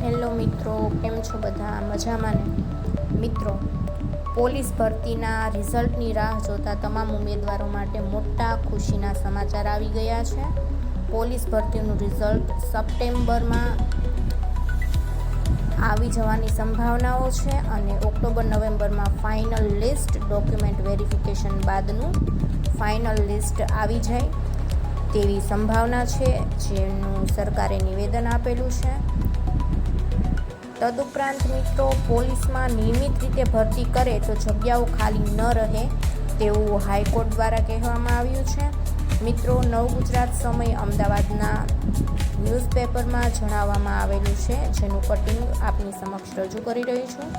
Hello મિત્રો, કેમ છો બધા? મજામાં ને? મિત્રો, પોલીસ ભરતીના રિઝલ્ટની રાહ જોતા તમામ ઉમેદવારો માટે મોટા ખુશીના સમાચાર આવી ગયા છે. પોલીસ ભરતીનું રિઝલ્ટ સપ્ટેમ્બરમાં આવી જવાની સંભાવનાઓ છે અને ઓક્ટોબર, નવેમ્બરમાં ફાઇનલ લિસ્ટ ડોક્યુમેન્ટ વેરિફિકેશન બાદનું ફાઇનલ લિસ્ટ આવી જાય તેવી સંભાવના છે, જેનું સરકારે નિવેદન આપેલું છે. તદુપરાંત મિત્રો પોલીસમાં નિયમિત રીતે ભરતી કરે તો જગ્યાઓ ખાલી ન રહે તેવું હાઈકોર્ટ દ્વારા કહેવામાં આવ્યું છે. મિત્રો નવ ગુજરાત સમય અમદાવાદના ન્યૂઝપેપરમાં જણાવવામાં આવેલું છે, જેનું કટિંગ આપની સમક્ષ રજૂ કરી રહી છું.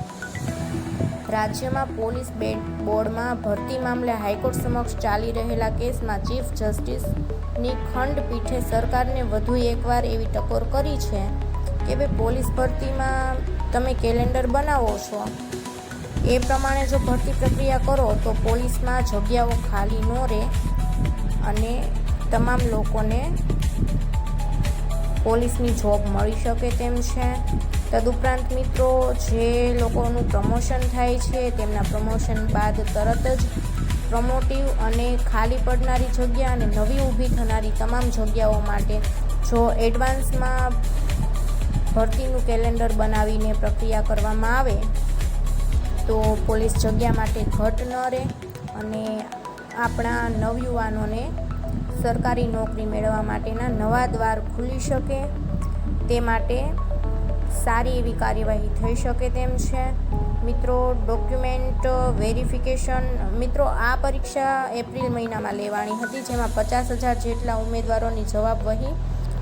રાજ્યમાં પોલીસ બેડ બોર્ડમાં ભરતી મામલે હાઈકોર્ટ સમક્ષ ચાલી રહેલા કેસમાં ચીફ જસ્ટિસની ખંડપીઠે સરકારને વધુ એકવાર એવી ટકોર કરી છે. કે ભાઈ પોલીસ ભરતીમાં તમે કેલેન્ડર બનાવો છો. એ પ્રમાણે જો ભરતી પ્રક્રિયા કરો તો પોલીસમાં જગ્યાઓ ખાલી ન રહે અને તમામ લોકોને પોલીસની જોબ મળી શકે તેમ છે. તદુપરાંત મિત્રો, જે લોકોનું પ્રમોશન થાય છે, તેમના પ્રમોશન બાદ તરત જ પ્રમોટિવ અને ખાલી પડનારી જગ્યા અને નવી ઊભી થનારી તમામ જગ્યાઓ માટે જો એડવાન્સમાં ભરતીનું કેલેન્ડર બનાવીને પ્રક્રિયા કરવામાં આવે, તો પોલીસ જગ્યા માટે ઘટ ન રહે અને આપણા નવયુવાનોને સરકારી નોકરી મેળવવા માટેના નવા દ્વાર ખુલી શકે. તે માટે સારી એવી કાર્યવાહી થઈ શકે તેમ છે. મિત્રો, ડોક્યુમેન્ટ વેરિફિકેશન, મિત્રો, આ પરીક્ષા એપ્રિલ મહિનામાં લેવાની હતી, જેમાં પચાસ હજાર જેટલા ઉમેદવારોની જવાબ વહી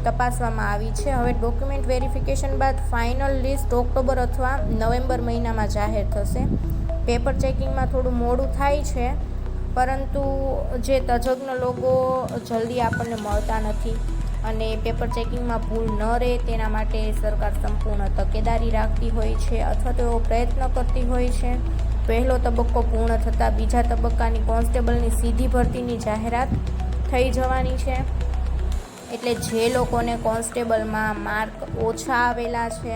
તપાસવામાં આવી છે. હવે ડોક્યુમેન્ટ વેરિફિકેશન બાદ ફાઇનલ લિસ્ટ ઓક્ટોબર અથવા નવેમ્બર મહિનામાં જાહેર થશે. પેપર ચેકિંગમાં થોડું મોડું થાય છે, પરંતુ જે તજજ્ઞ લોકો જલ્દી આપણને મળતા નથી અને પેપર ચેકિંગમાં ભૂલ ન રહે, તેના માટે સરકાર સંપૂર્ણ તકેદારી રાખતી હોય છે અથવા તો એવો પ્રયત્ન કરતી હોય છે. પહેલો તબક્કો પૂર્ણ થતાં બીજા તબક્કાની કોન્સ્ટેબલની સીધી ભરતીની જાહેરાત થઈ જવાની છે. એટલે જે લોકોને કોન્સ્ટેબલમાં માર્ક ઓછા આવેલા છે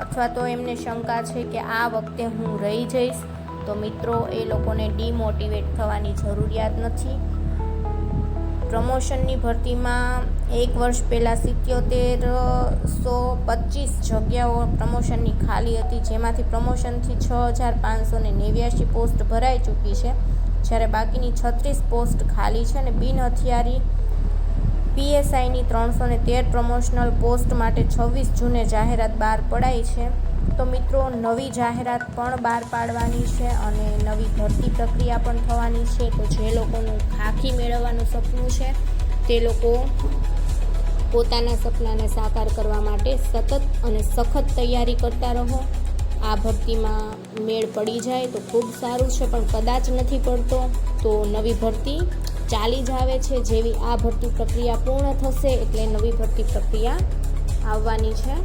અથવા તો એમને શંકા છે કે આ વખતે હું રહી જઈશ, તો મિત્રો, એ લોકોને ડીમોટિવેટ થવાની જરૂરિયાત નથી. પ્રમોશનની ભરતીમાં એક વર્ષ પહેલાં સિત્યોતેર સો પચીસ જગ્યાઓ પ્રમોશનની ખાલી હતી, જેમાંથી પ્રમોશનથી છ હજાર પાંચસો ને નેવ્યાસી પોસ્ટ ભરાઈ ચૂકી છે. જ્યારે બાકીની છત્રીસ પોસ્ટ ખાલી છે અને બિન હથિયારી પીએસઆઈની ત્રણસો ને તેર પ્રમોશનલ પોસ્ટ માટે છવ્વીસ જૂને જાહેરાત બહાર પડાઈ છે. તો મિત્રો, નવી જાહેરાત પણ બહાર પાડવાની છે અને નવી ભરતી પ્રક્રિયા પણ થવાની છે. તો જે લોકોનું ખાખી મેળવવાનું સપનું છે, તે લોકો પોતાના સપનાને સાકાર કરવા માટે સતત અને સખત તૈયારી કરતા રહો. આ ભરતીમાં મેળ પડી જાય તો ખૂબ સારું છે, પણ કદાચ નથી પડતો. તો નવી ભરતી ચાલી જ આવે છે જેવી આ ભરતી પ્રક્રિયા પૂર્ણ થશે એટલે નવી ભરતી પ્રક્રિયા આવવાની છે.